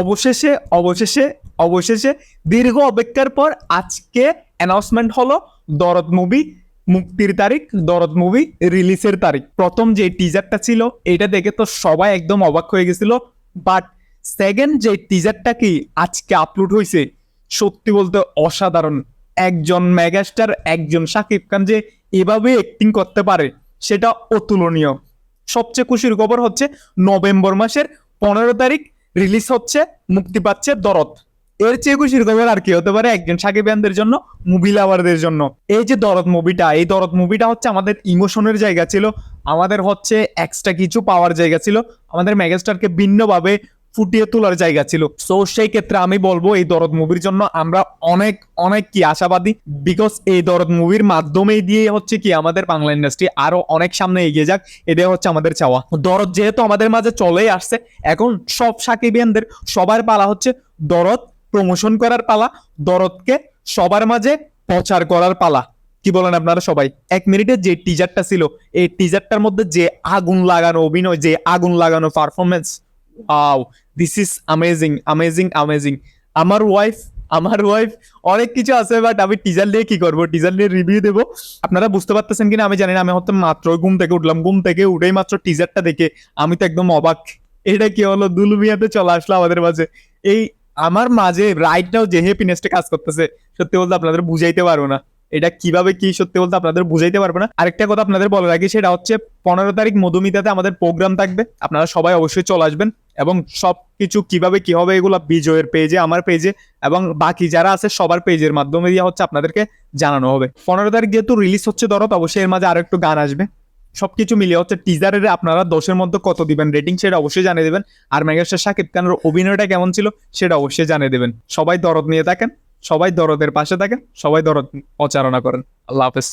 অবশেষে অবশেষে অবশেষে, দীর্ঘ অপেক্ষার পর আজকে অ্যানাউন্সমেন্ট হলো দরদ মুভি মুক্তির তারিখ, দরদ মুভি রিলিজের তারিখ। প্রথম যে টিজারটা ছিল, এটা দেখে তো সবাই একদম অবাক হয়ে গেছিল। বাট সেকেন্ড যে টিজারটা কি আজকে আপলোড হয়েছে, সত্যি বলতে অসাধারণ। একজন মেগাস্টার একজন শাকিব খান যে এভাবে অ্যাক্টিং করতে পারে, সেটা অতুলনীয়। সবচেয়ে খুশির খবর হচ্ছে, নভেম্বর মাসের পনেরো তারিখ রিলিজ হচ্ছে, মুক্তি পাচ্ছে দরদ। এর চেয়ে খুশির খবর আর কি হতে পারে একজন সাকিবিয়ানদের জন্য মুভি লাভারদের জন্য। এই যে দরদ মুভিটা এই দরদ মুভিটা হচ্ছে আমাদের ইমোশনের জায়গা ছিল, আমাদের হচ্ছে এক্সট্রা কিছু পাওয়ার জায়গা ছিল, আমাদের মেগাস্টারকে ভিন্নভাবে ফুটিয়ে তোলার জায়গা ছিল। সো সেই ক্ষেত্রে আমি বলব এই দরদ মুভির জন্য আমরা অনেক অনেক কি আশাবাদী। বিকজ এই দরদ মুভির মাধ্যমেই দিয়ে হচ্ছে কি আমাদের বাংলা ইন্ডাস্ট্রি আরও অনেক সামনে এগিয়ে যাক। এটাই হচ্ছে আমাদের চাওয়া। দরদ যেহেতু আমাদের মাঝে চলেই আসছে, এখন সব সাকিবিয়ানদের সবার পালা হচ্ছে দরদ প্রমোশন করার পালা, দরদকে সবার মাঝে প্রচার করার পালা। কি বলেন আপনারা সবাই? এক মিনিটে যে টিজারটা ছিল, এই টিজারটার মধ্যে যে আগুন লাগানো অভিনয়, যে আগুন লাগানো performance oh this is amazing amazing amazing আমার ওয়াইফ আমার ওয়াইফ অনেক কিছু আছে বাট আমি টিজার নিয়ে কি করব? টিজার নিয়ে রিভিউ দেবো। আপনারা বুঝতে পারতেছেন কিনা, আমি জানি না। আমি হয়তো মাত্র ঘুম থেকে উঠলাম। ঘুম থেকে উঠেই মাত্র টিজারটা দেখে আমি তো একদম অবাক। এটা কি হলো? দুলুমিয়াতে চলে আসলো আমাদের মাঝে। এই আমার মাঝে রাইট নাও যে হ্যাপিনেসটা কাজ করতেছে, সত্যি বলতে আপনাদের বুঝাইতে পারব না। এটা কীভাবে কি সত্যি বলতে আপনাদের বুঝাইতে পারব না। আরেকটা কথা আপনাদের বলে রাখি সেটা হচ্ছে পনেরো তারিখ মধুমিতাতে আমাদের প্রোগ্রাম থাকবে। আপনারা সবাই অবশ্যই চলে আসবেন। এবং সব কিছু কীভাবে কি হবে এগুলো বিজয়ের পেজে আমার পেজে এবং বাকি যারা আছে সবার পেজের মাধ্যমে দিয়ে হচ্ছে আপনাদেরকে জানানো হবে। পনেরো তারিখ যেহেতু রিলিজ হচ্ছে ধরো অবশ্যই এর মাঝে আরও একটু গান আসবে। সবকিছু মিলিয়ে হচ্ছে টিজারের আপনারা দশের মধ্যে কত দিবেন রেটিং সেটা অবশ্যই জানিয়ে দেবেন। আর মেগাস্টার শাকিব খানের অভিনয়টা কেমন ছিল সেটা অবশ্যই জানিয়ে দেবেন। সবাই দরদ নিয়ে থাকেন, সবাই দরদের পাশে থাকেন, সবাই দরদ প্রচারণা করেন। আল্লাহ হাফেজ।